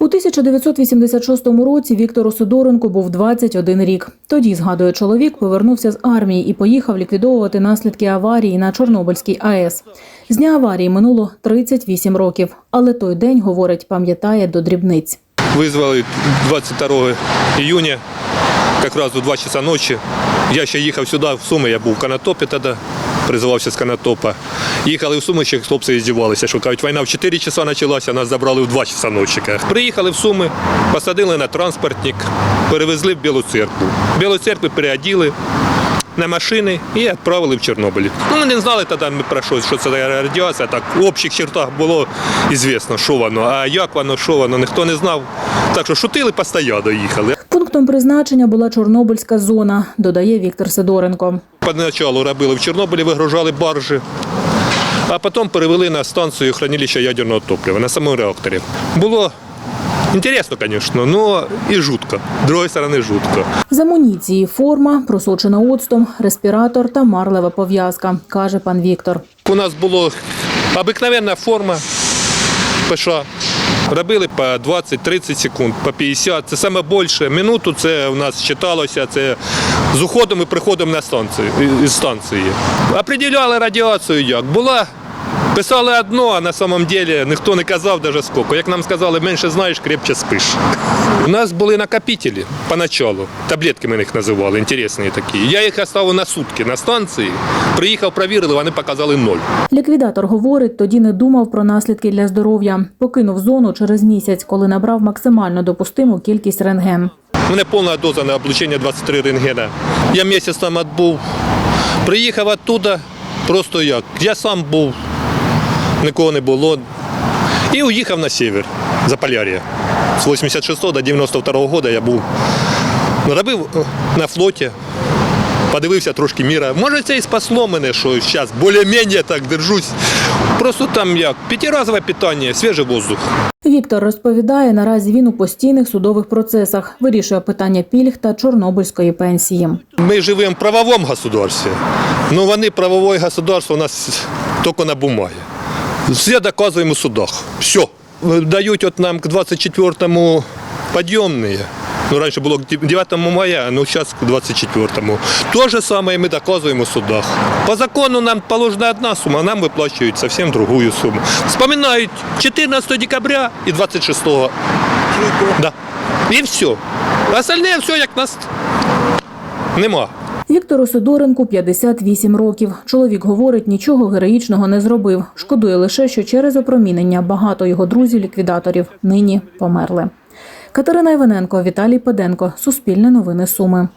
У 1986 році Віктору Сидоренку був 21 рік. Тоді, згадує чоловік, повернувся з армії і поїхав ліквідовувати наслідки аварії на Чорнобильській АЕС. З дня аварії минуло 38 років, але той день, говорить, пам'ятає до дрібниць. Вызвали 22 июня, как раз у 2 часа ночи. Я ще їхав сюди, в Суми, я був в Канатопі тоді, призивався з Канатопа. Їхали в Суми, ще хлопці здівалися, що кажуть, війна в 4 часа почалася, нас забрали в 2 часа ночі. Приїхали в Суми, посадили на транспортник, перевезли в Білу церкву. Білу церкву переоділи на машини і відправили в Чорнобиль. Ну, ми не знали тоді ми про що, що це радіація. Так в общих чертах було звісно, що воно, а як воно, що воно, ніхто не знав. Так що шутили, постійно їхали. Пунктом призначення була Чорнобильська зона, додає Віктор Сидоренко. Поначалу робили в Чорнобилі, вигружали баржі, а потім перевели на станцію хранилища ядерного топлива на самому реакторі. Було інтересно, звісно, але і жутко. З другої сторони, жутко. З амуніції форма, просочена оцтом, респіратор та марлева пов'язка, каже пан Віктор. У нас була обикновенна форма ПШ. Робили по 20-30 секунд, по 50. Це саме більше. Минуту це у нас читалося. Це з уходом і приходом на станцію із станції. Определяли радіацію як. Була. Писали одно, а на самом деле ніхто не казав навіть скільки. Як нам сказали, менше знаєш, крепче спиш. У нас були накопителі поначалу. Таблетки ми їх називали, інтересні такі. Я їх оставив на сутки на станції. Приїхав, провірили, вони показали ноль. Ліквідатор говорить, тоді не думав про наслідки для здоров'я. Покинув зону через місяць, коли набрав максимально допустиму кількість рентген. У мене повна доза на облучення 23 рентгена. Я місяць там відбув. Приїхав оттуда, просто як. Я сам був, нікого не було. І уїхав на север, Заполяр'я. З 86 до 92 року я був. Робив е, на флоті, подивився трошки міра. Може, це і спасло мене, що зараз більш-менш так держусь. Просто там як п'ятиразове питання, свіжий воздух. Віктор розповідає, наразі він у постійних судових процесах вирішує питання пільг та чорнобильської пенсії. Ми живемо в правовому государстві. Ну вони правове государство у нас тільки на бумагі. Все доказуємо в судах. Все. Дають от нам к 24-му підйомні. Ну, раніше було 9 мая, ну зараз к 24-му. То же самое ми доказуємо в судах. По закону нам положена одна сума, а нам виплачують зовсім другу суму. Вспоминають 14 декабря і 26 Да. І все. Остальне все як нас нема. Віктору Сидоренку 58 років. Чоловік говорить, нічого героїчного не зробив. Шкодує лише, що через опромінення багато його друзів-ліквідаторів нині померли. Катерина Іваненко, Віталій Педенко. Суспільне новини Суми.